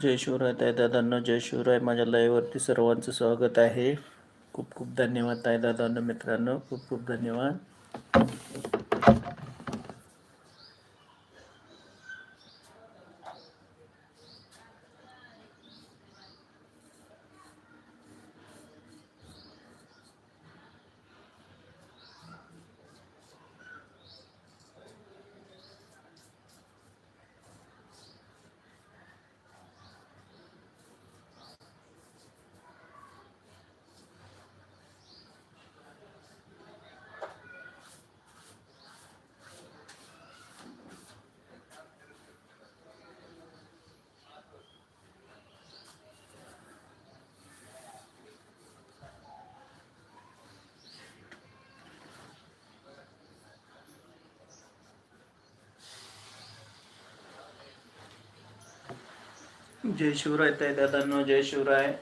जय शिवराय ताय दादांना जय शिवराय. माझ्या लाईव्हवरती सर्वांचं स्वागत आहे. खूप खूप धन्यवाद ताय दादांना मित्रांनो. खूप खूप धन्यवाद. जय शिवराय ताई दादांनो जय शिवराय.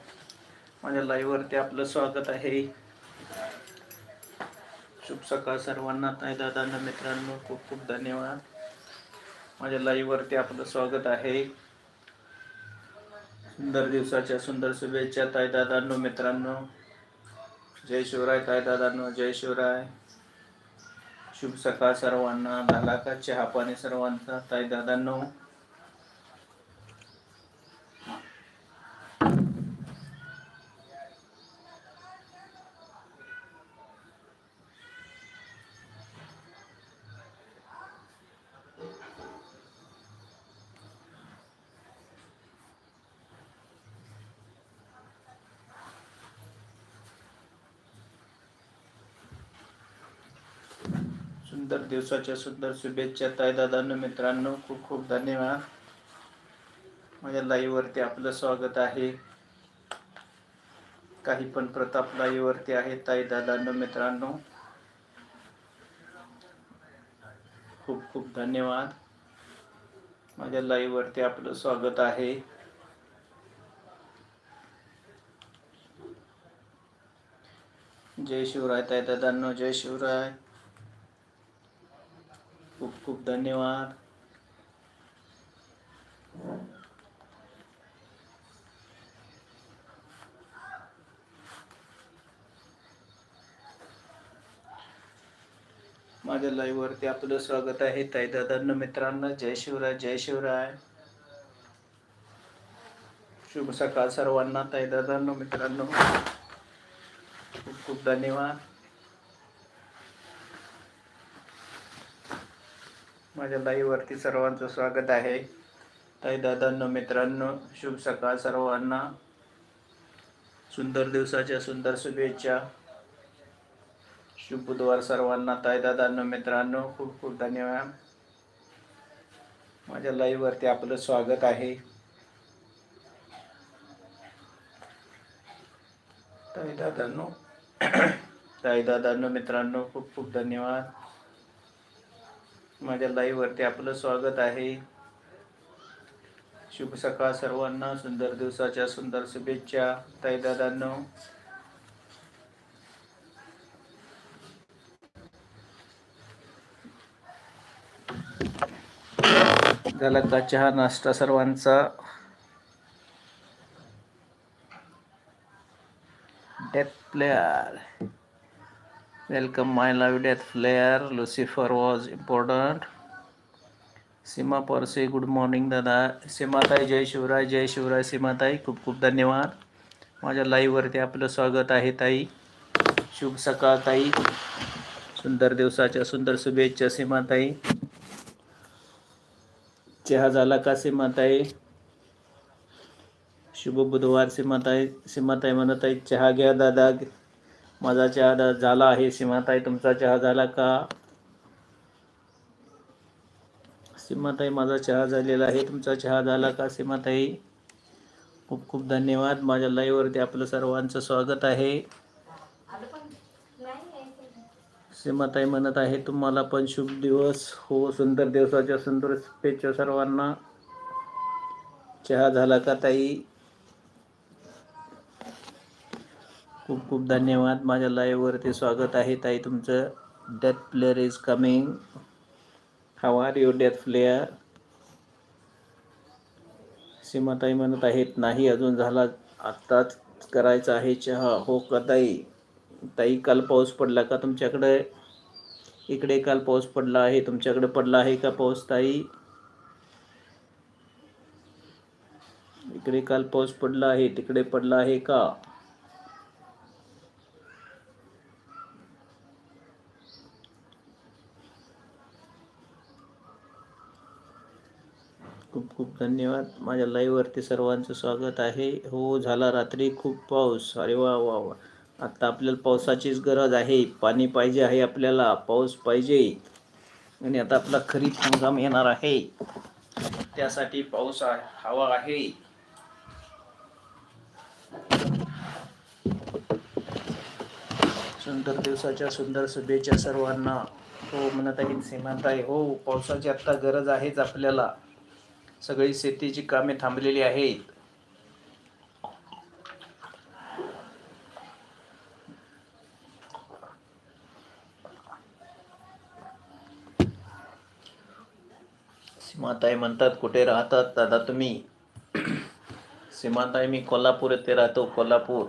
माझ्या लाईव्हवरती आपलं स्वागत आहे. शुभ सकाळ सर्वांना ताई दादांना मित्रांनो खूप खूप धन्यवाद. माझ्या लाईव्हवरती आपलं स्वागत आहे. सुंदर दिवसाच्या सुंदर शुभेच्छा ताई दादांनो मित्रांनो. जय शिवराय ताई दादांनो जय शिवराय. शुभ सकाळ सर्वांना झाला का चहा पाणी सर्वांचा ताई दादांनो. सुंदर दिवसाच्या सुंदर शुभेच्छा ताई दादांनो मित्रांनो खूप खूप धन्यवाद. माझ्या लाईव्हवरती आपलं स्वागत आहे. काही पण प्रताप लाईव्हवरती आहे ताई दादांनो मित्रांनो. खूप खूप धन्यवाद. माझ्या लाईव्हवरती आपलं स्वागत आहे. जय शिवराय ताई दादांनो जय शिवराय. धन्यवाद. माझ्या लाईव्ह वरती आपलं स्वागत आहे. ताई दादांना मित्रांनो जय शिवराय जय शिवराय. शुभ सकाळ सर्वांना ताई दादांनो मित्रांनो. खूप खूप धन्यवाद. माझ्या लाईववरती सर्वांचं स्वागत आहे. ताई दादांनो मित्रांनो शुभ सकाळ सर्वांना. सुंदर दिवसाच्या सुंदर शुभेच्छा. शुभ बुधवार सर्वांना. ताई दादांनो मित्रांनो खूप खूप धन्यवाद. माझ्या लाईववरती आपलं स्वागत आहे. ताई दादांनो ताई दादांनो मित्रांनो खूप खूप धन्यवाद. माझ्या लाईव्ह वरती आपलं स्वागत आहे. शुभ सकाळ सर्वांना सुंदर दिवसाच्या सुंदर शुभेच्छा ताई दादांनो झाला का चहा नाश्ता सर्वांचा? Death Flare welcome my love, Death Flare. Lucifer was important Seema परसे good morning दादा सीमाताई जय शिवराय जय शिवराय सीमाताई खूप खूप धन्यवाद. माझ्या लाईव्हवरती आपलं स्वागत आहे ताई. शुभ सकाळ ताई. सुंदर दिवसाच्या सुंदर शुभेच्छा सीमाताई चहा झाला का सीमाताई शुभ बुधवार सीमाताई सीमाताई म्हणत आहे चहा घ्या दादा. माझा चहा दा- झाला आहे. सीमाताई तुमचा चहा झाला का? सीमाताई माझा चहा झालेला आहे. तुमचा चहा झाला का सीमाताई? खूप खूप धन्यवाद. माझ्या लाईव्हवरती आपलं सर्वांचं स्वागत आहे. सीमाताई म्हणत आहे तुम्हाला पण शुभ दिवस. हो सुंदर दिवसाच्या सुंदर शुभेच्छा सर्वांना. चहा झाला का ताई? खूप खूप धन्यवाद. माझ्या लाईव्हवरती स्वागत आहे. ताई तुमचं death player is coming how are you death player सीमाताई म्हणत आहेत नाही अजून झाला आत्ताच करायचा आहे चहा. हो का ताई? ताई काल पाऊस पडला का तुमच्याकडे? इकडे काल पाऊस पडला आहे. तुमच्याकडे पडला आहे का पाऊस ताई? इकडे काल पाऊस पडला आहे. तिकडे पडला आहे का? खूप खूप धन्यवाद. माझ्या लाईव्हवरती सर्वांचं स्वागत आहे. हो झाला रात्री खूप पाऊस. अरे वा वा वा. आत्ता आपल्याला पावसाचीच गरज आहे. पाणी पाहिजे आहे आपल्याला. पाऊस पाहिजे. आणि आता आपला खरीप हंगाम येणार आहे. त्यासाठी पाऊस आ- हवा आहे. सुंदर दिवसाच्या सुंदर शुभेच्छा सर्वांना. हो म्हणत आहे सीमांत आहे हो पावसाची आत्ता गरज आहेच आपल्याला. सगळी शेतीची कामे थांबलेली आहेत. सीमाताई म्हणतात कुठे राहतात दादा तुम्ही? सीमाताई मी कोल्हापूर येथे राहतो कोल्हापूर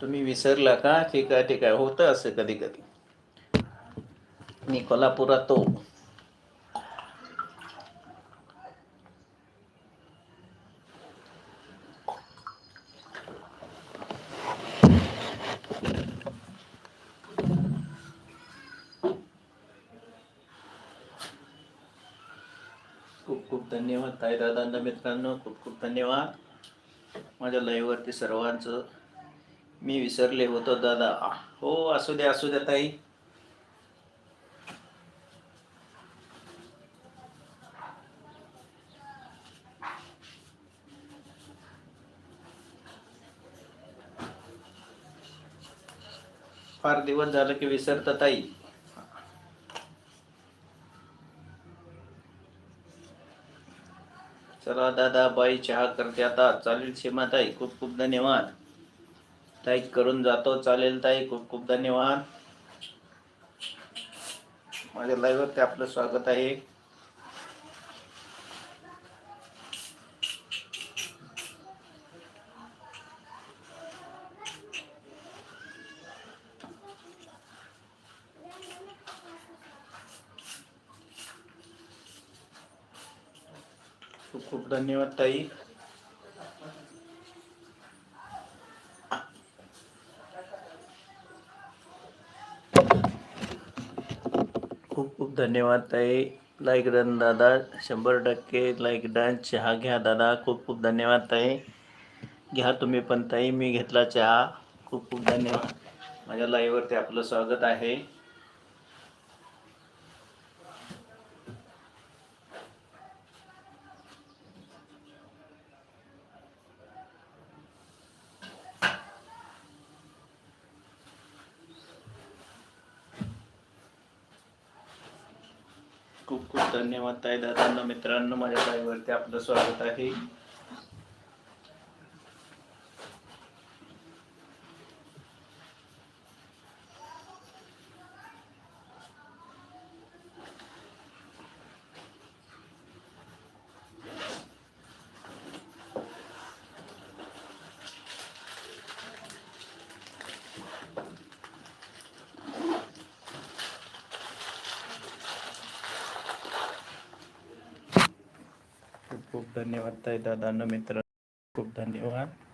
तुम्ही विसरला का? ठीक आहे ठीक आहे. होतं असं कधी कधी मी कोल्हापुरात तो. खूप खूप धन्यवाद ताई दादांना मित्रांनो. खूप खूप धन्यवाद. माझ्या लाईव्हवरती सर्वांचं मी विसरले होतो दादा. हो असू द्या असू द्या ताई. फार दिवस झालं की विसरता ताई. चला दादा बाई चहा करते आता. चालेल सीमा ताई. खूप खूप धन्यवाद. ताई करून जातो. चालेल ताई खूप खूप धन्यवाद. माझ्या लाईव्हवरती आपलं स्वागत आहे. खूप खूप धन्यवाद ताई खूप खूप धन्यवाद ताई. लाईक डन दादा शंभर टक्के लाईक डन चहा घ्या दादा. खूप खूप धन्यवाद ताई. घ्या तुम्ही पण ताई. मी घेतला चहा. खूप खूप धन्यवाद. माझ्या लाईव्हवरती आपलं स्वागत आहे खूप खूप धन्यवाद दादांना मित्रांनो माझ्या लाईव्हवरती आपलं स्वागत आहे. खूप खूप धन्यवाद ताई दादांना मित्र खूप धन्यवाद.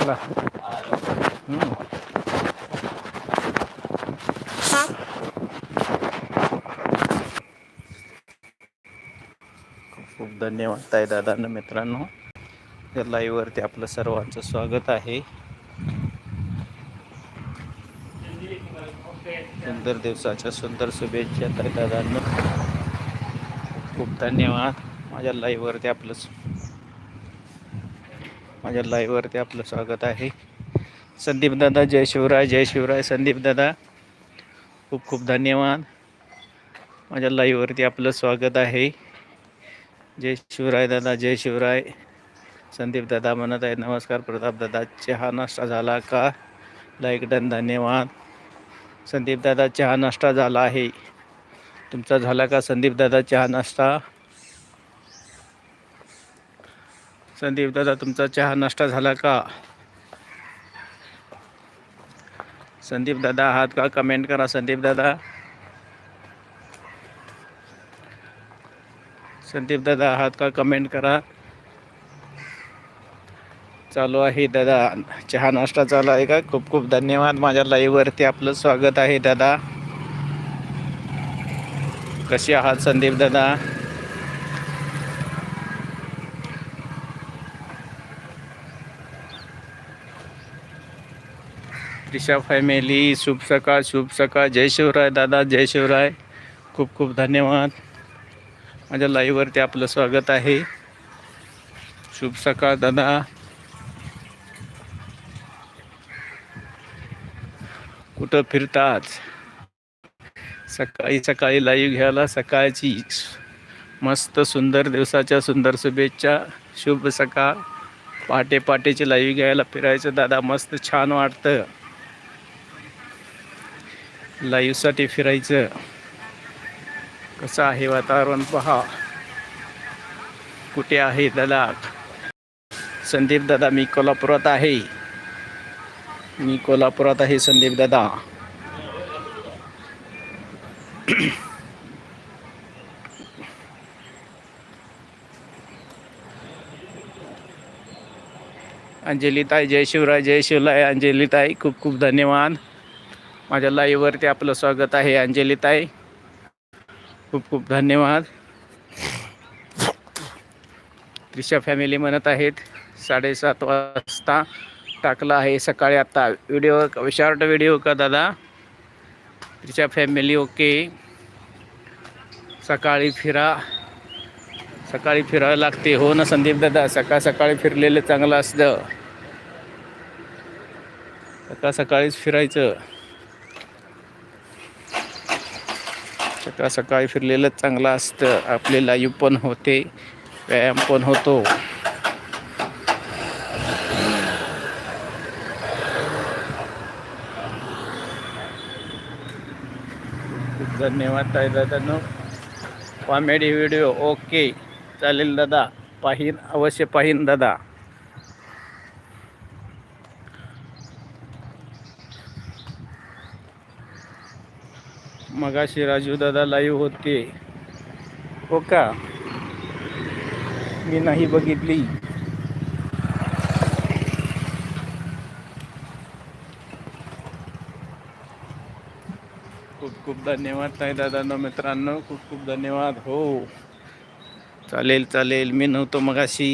चला. खूप धन्यवाद ताय दादांना मित्रांनो. या लाईव्हवरती आपलं सर्वांचं स्वागत आहे. सुंदर दिवसाच्या सुंदर शुभेच्छा ताई दादांना. खूप धन्यवाद. माझ्या लाईव्हवरती आपलं माझ्या लाईव्हवरती आपलं स्वागत आहे. संदीपदादा जय शिवराय जय शिवराय. संदीपदादा खूप खूप धन्यवाद. माझ्या लाईव्हवरती आपलं स्वागत आहे. जय शिवराय दादा जय शिवराय. संदीप दादा म्हणत आहे नमस्कार. प्रताप दादा चहा नाश्ता झाला का? लाईक डन धन्यवाद. संदीप दादा चहा नाश्ता झाला आहे. तुमचा झाला का? संदीप दादा चहा नाश्ता? संदीप दादा तुमचा चहा नाश्ता झाला का? संदीप दादा आहात का कमेंट करा संदीप दादा. संदीप दादा आहात का कमेंट करा. चालू आहे दादा चहा नाश्ता चालू आहे का? खूप खूप धन्यवाद माझ्या लाईव्हवरती आपलं स्वागत आहे दादा. कसे आहात संदीप दादा? त्रिशा फॅमिली शुभ सकाळ शुभ सकाळ. जय शिवराय दादा जय शिवराय. खूप खूप धन्यवाद. माझ्या लाईव्हवरती आपलं स्वागत आहे. शुभ सकाळ दादा. कुठं फिरतात? सकाळी सकाळी लाईव्ह घ्यायला सकाळची मस्त सुंदर दिवसाच्या सुंदर शुभेच्छा. शुभ सकाळ. पहाटे पहाटेची लाईव्ह घ्यायला फिरायचं दादा. मस्त छान वाटतं. लाईव्हसाठी फिरायचं. कसं आहे वातावरण पहा. कुठे आहे दादा संदीप दादा मी कोल्हापुरात आहे. मी कोल्हापुरात आहे संदीप दादा. अंजलीताई जय शिवराय जय शिवराय अंजलीताई खूप खूप धन्यवाद. माझ्या लाईव्हवरती आपलं स्वागत आहे अंजलीताई खूप खूप धन्यवाद. त्रिशा फॅमिली म्हणत आहेत साडेसात वाजता टाकला आहे सकाळी आत्ता व्हिडिओ शॉर्ट व्हिडिओ का दादा? त्रिशा फॅमिली ओके सकाळी फिरा. सकाळी फिरावं लागते. हो ना संदीप दादा? सकाळ सकाळी फिरलेलं चांगलं असतं. सकाळ सकाळीच फिरायचं. सकाळ सकाळी फिरलेलं चांगलं असतं. आपले लाईव्ह पण होते. व्यायाम पण होतो. धन्यवाद ताई दादांनो कॉमेडी व्हिडिओ ओके. चालेल दादा. पाहीन अवश्य पाहीन दादा. मगाशी राजूदादा लाईव्ह होते. हो का? मी नाही बघितली. खूप खूप धन्यवाद ताई दादांनो मित्रांनो. खूप खूप धन्यवाद. हो. चालेल चालेल. मी नव्हतो मगाशी.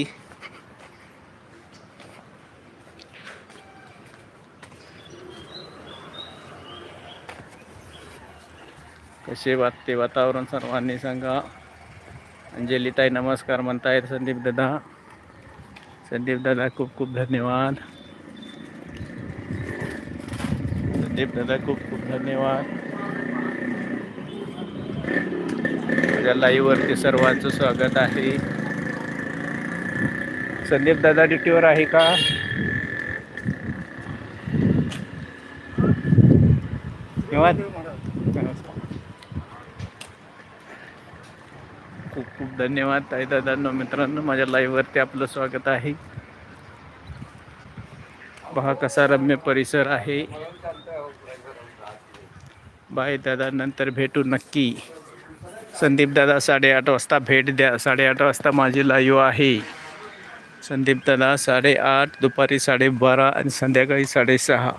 कसे वाटते वातावरण सर्वांनी सांगा. अंजलीताई नमस्कार म्हणतायत. संदीप दादा. संदीप दादा खूप खूप धन्यवाद. संदीप दादा खूप खूप धन्यवाद. माझ्या लाईव्हवरती सर्वांचं स्वागत आहे. संदीप दादा ड्युटीवर आहे का? धन्यवाद खूप खूप धन्यवाद ताई दादांनो मित्रांनो माझ्या लाईव्हवरती आपलं स्वागत आहे. पहा कसा रम्य परिसर आहे. बाय दादा नंतर भेटू नक्की. संदीप दादा साडेआठ वाजता भेट द्या. साडेआठ वाजता माझी लाईव्ह आहे. संदीप दादा साडेआठ दुपारी साडेबारा आणि संध्याकाळी साडेसहा.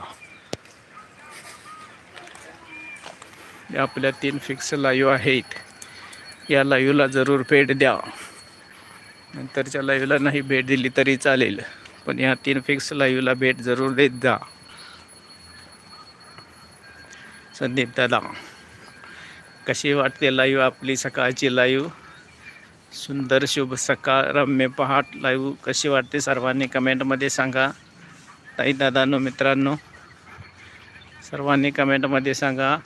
या आपल्या तीन फिक्स लाईव्ह आहेत. या लाईव्हला जरूर भेट द्या. नंतरच्या लाईव्हला नाही भेट दिली तरी चालेल पण या तीन फिक्स लाईव्हला भेट जरूर देत जा. संदीप दादा कशी वाटते लाईव्ह आपली सकाळची लाईव्ह? सुंदर शुभ सकाळ रम्य पहाट लाईव्ह कशी वाटते सर्वांनी कमेंटमध्ये सांगा. ताई दादांनो मित्रांनो सर्वांनी कमेंटमध्ये सांगा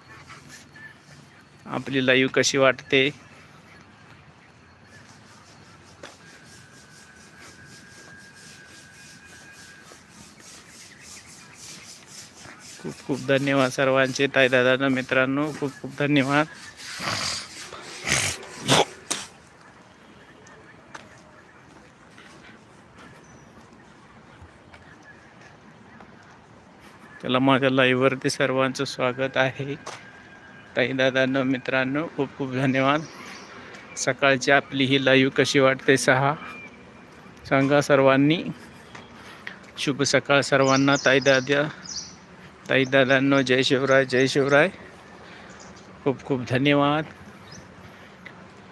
आपली लाईव्ह कशी वाटते? खूप धन्यवाद सर्वांचे. ताई दादांनो मित्रांनो खूप खूप धन्यवाद. त्याला माझ्या लाईव्हवरती सर्वांचं स्वागत आहे. ताई दादांना मित्रांनो खूप खूप धन्यवाद. सकाळची आपली ही लाईव्ह कशी वाटते सहा? सांगा सर्वांनी. शुभ सकाळ सर्वांना ताई दाद्या ताई दादांनो जय शिवराय जय शिवराय. खूप खूप धन्यवाद.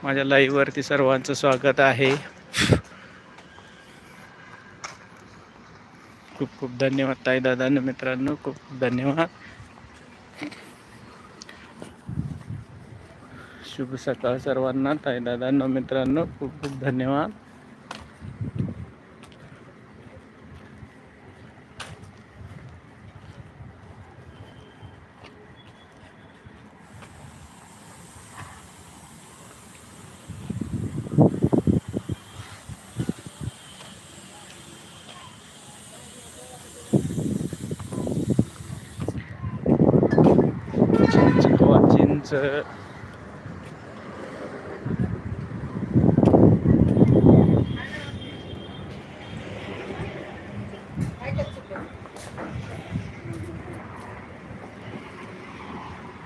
माझ्या लाईव्हवरती सर्वांचं स्वागत आहे. खूप खूप धन्यवाद ताई दादांनो मित्रांनो खूप खूप धन्यवाद. शुभ सकाळ सर्वांना ताई दादांनो मित्रांनो खूप खूप धन्यवाद चिंच खावा चिंच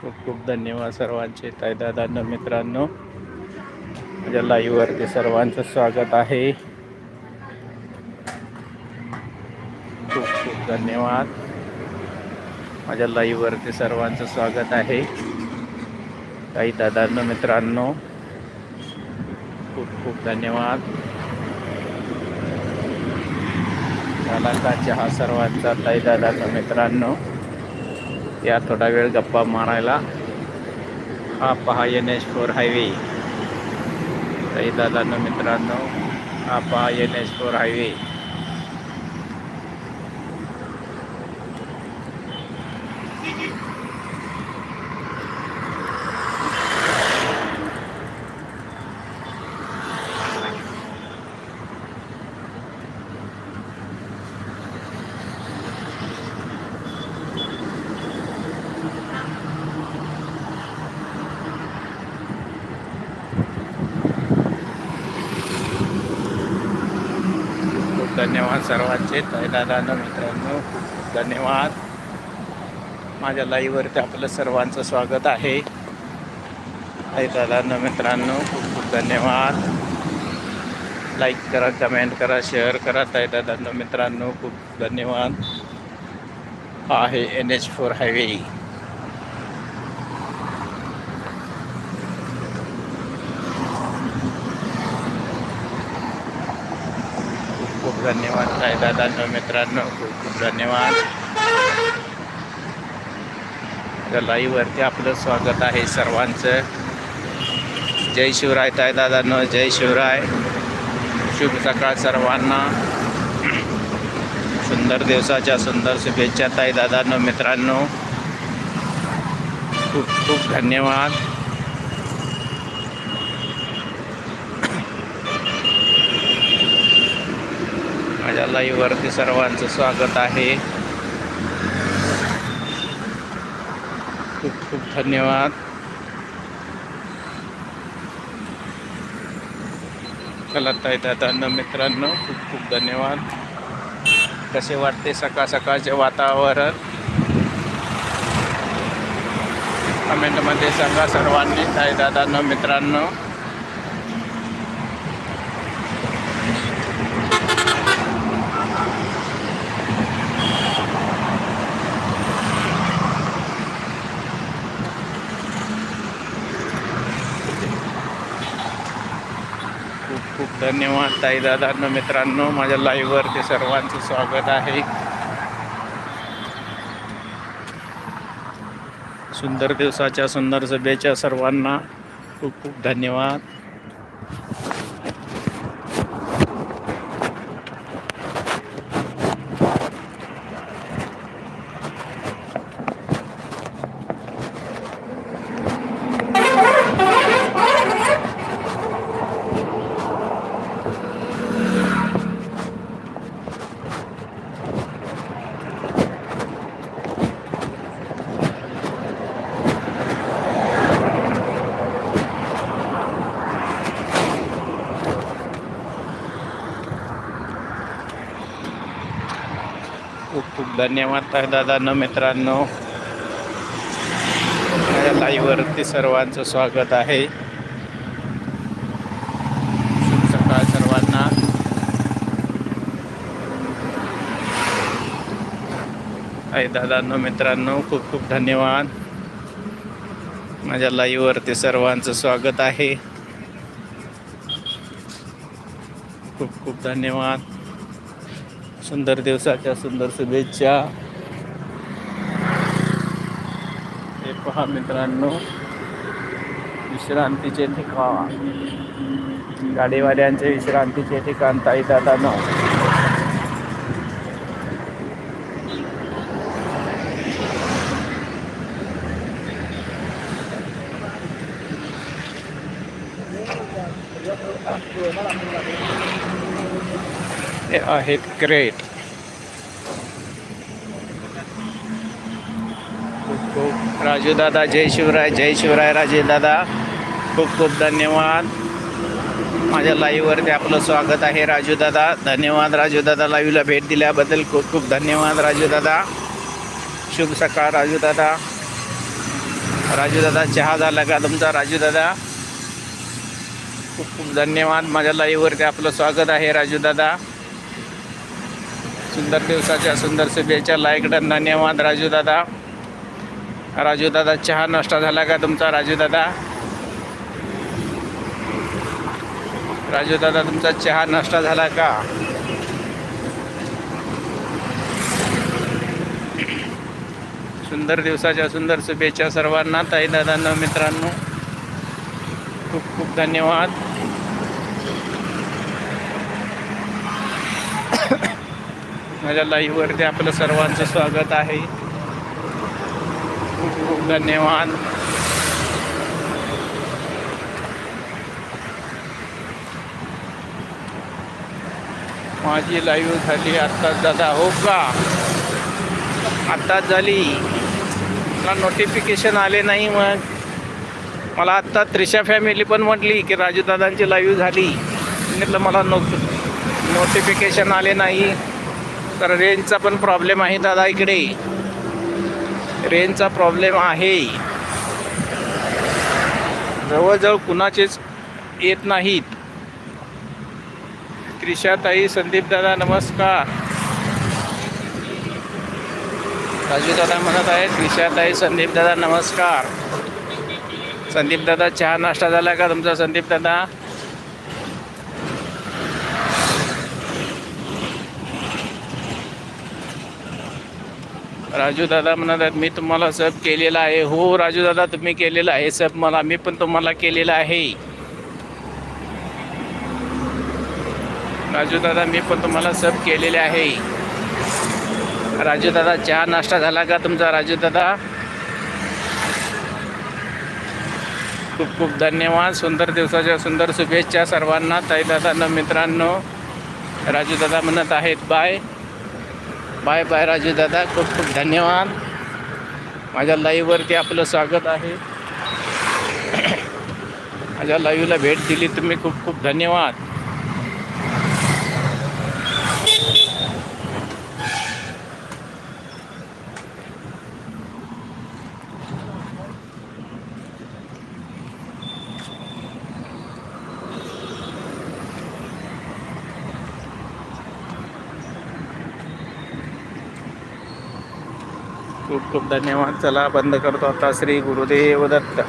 खूप खूप धन्यवाद सर्वांचे. तायदादांना मित्रांनो माझ्या लाईव्हवरती सर्वांचं स्वागत आहे. खूप खूप धन्यवाद. माझ्या लाईव्हवरती सर्वांचं स्वागत आहे. ताई दादांना मित्रांनो खूप खूप धन्यवाद. झाला का चहा सर्वांचा ताईदादांना मित्रांनो या थोडा वेळ गप्पा मारायला. हा पहा एन एच फोर हायवे ताई दादांनो मित्रांनो हा पहा एन एच फोर हायवे खूप धन्यवाद सर्वांचे तयदादानं मित्रांनो खूप खूप धन्यवाद. माझ्या लाईव्हवरती आपलं सर्वांचं स्वागत आहे. तयदादानं मित्रांनो खूप खूप धन्यवाद. लाईक करा कमेंट करा शेअर करा तयदादानं मित्रांनो खूप धन्यवाद. हा आहे एन एच फोर हायवे धन्यवाद. ताई दादांनो मित्रांनो खूप खूप धन्यवाद. त्या लाईव्हवरती आपलं स्वागत आहे सर्वांचं. जय शिवराय ताय दादांनो जय शिवराय. शुभ सकाळ सर्वांना. सुंदर दिवसाच्या सुंदर शुभेच्छा ताई दादांनो मित्रांनो. खूप खूप धन्यवाद माझ्या लाईव्हवरती सर्वांचं स्वागत आहे. खूप खूप धन्यवाद. चला ताई मित्रांनो खूप खूप धन्यवाद. कसे वाटते सकाळ सकाळचे वातावरण? कमेंटमध्ये सांगा सर्वांनी ताई दादांना मित्रांनो खूप खूप धन्यवाद ताई दादांनो मित्रांनो माझ्या लाईव्हवरती सर्वांचं स्वागत आहे. सुंदर दिवसाच्या सुंदर सभेच्या सर्वांना खूप खूप धन्यवाद खूप खूप धन्यवाद ताई दादांनो मित्रांनो. माझ्या लाईववरती सर्वांचं स्वागत आहे. शुभ सकाळ सर्वांना. ताई दादांनो मित्रांनो खूप खूप धन्यवाद. माझ्या लाईववरती सर्वांचं स्वागत आहे. खूप खूप धन्यवाद. सुंदर दिवसाच्या सुंदर शुभेच्छा हे पहा मित्रांनो विश्रांतीचे ठिकाण गाडीवाल्यांचे विश्रांतीचे ठिकाण ताई दादानं हे आहेत क्रेट खूप राजू दादा जय शिवराय जय शिवराय राजे दादा खूप खूप धन्यवाद. माझ्या लाईव्हवरती आपलं स्वागत आहे राजू दादा धन्यवाद राजू दादा लाईव्हला भेट दिल्याबद्दल खूप खूप धन्यवाद राजू दादा शुभ सकाळ राजू दादा राजू दादा चहा झाला का तुमचा राजू दादा खूप खूप धन्यवाद. माझ्या लाईव्हवरती आपलं स्वागत आहे राजू दादा सुंदर दिवसाच्या सुंदर शुभेच्छा. लाईकडं धन्यवाद राजू राजू दादा चहा नाश्ता झाला का तुमचा राजू दादा राजू दादा तुमचा चहा नाश्ता झाला का? सुंदर दिवसाच्या सुंदर शुभेच्छा सर्वांना ताई दादांना मित्रांनो. खूप खूप धन्यवाद. माझ्या लाईव्हवरती आपलं सर्वांचं स्वागत आहे. खूप खूप धन्यवाद. माझी लाईव्ह झाली आत्ताच दादा हो का? आत्ताच झाली. मला नोटिफिकेशन आले नाही मग. मला आत्ता त्रिशा फॅमिली पण म्हटली की राजू दादांची लाईव्ह झाली. म्हटलं मला नो नोटिफिकेशन आले नाही. तर रेंजचा पण प्रॉब्लेम आहे दादा इकडे. रेंजचा प्रॉब्लेम आहे. जवळजवळ कुणाचेच येत नाहीत. त्रिशाताई संदीप दादा नमस्कार. राजू दादा म्हणत आहे त्रिशाताई संदीप दादा नमस्कार. संदीप दादा चहा नाश्ता झाला का तुमचा? संदीप राजूदादा राजू दादा म्हणत आहेत मी तुम्हाला सब केलेला आहे. हो राजू दादा तुम्ही केलेलं आहे सब मला. मी पण तुम्हाला केलेलं आहे. राजू दादा मी पण तुम्हाला सब केलेले आहे. राजू दादा चहा नाश्ता झाला का तुमचा राजू दादा? खूप खूप धन्यवाद. सुंदर दिवसाच्या सुंदर शुभेच्छा सर्वांना. ताई मित्रांनो. राजू दादा म्हणत आहेत बाय. बाय बाय राजू दादा खूप खूप धन्यवाद. माझ्या लाईव्हवरती आपलं स्वागत आहे. माझ्या लाईव्हला भेट दिली तुम्ही खूप खूप धन्यवाद. खूप खूप धन्यवाद. चला बंद करतो आता श्री गुरुदेव दत्त.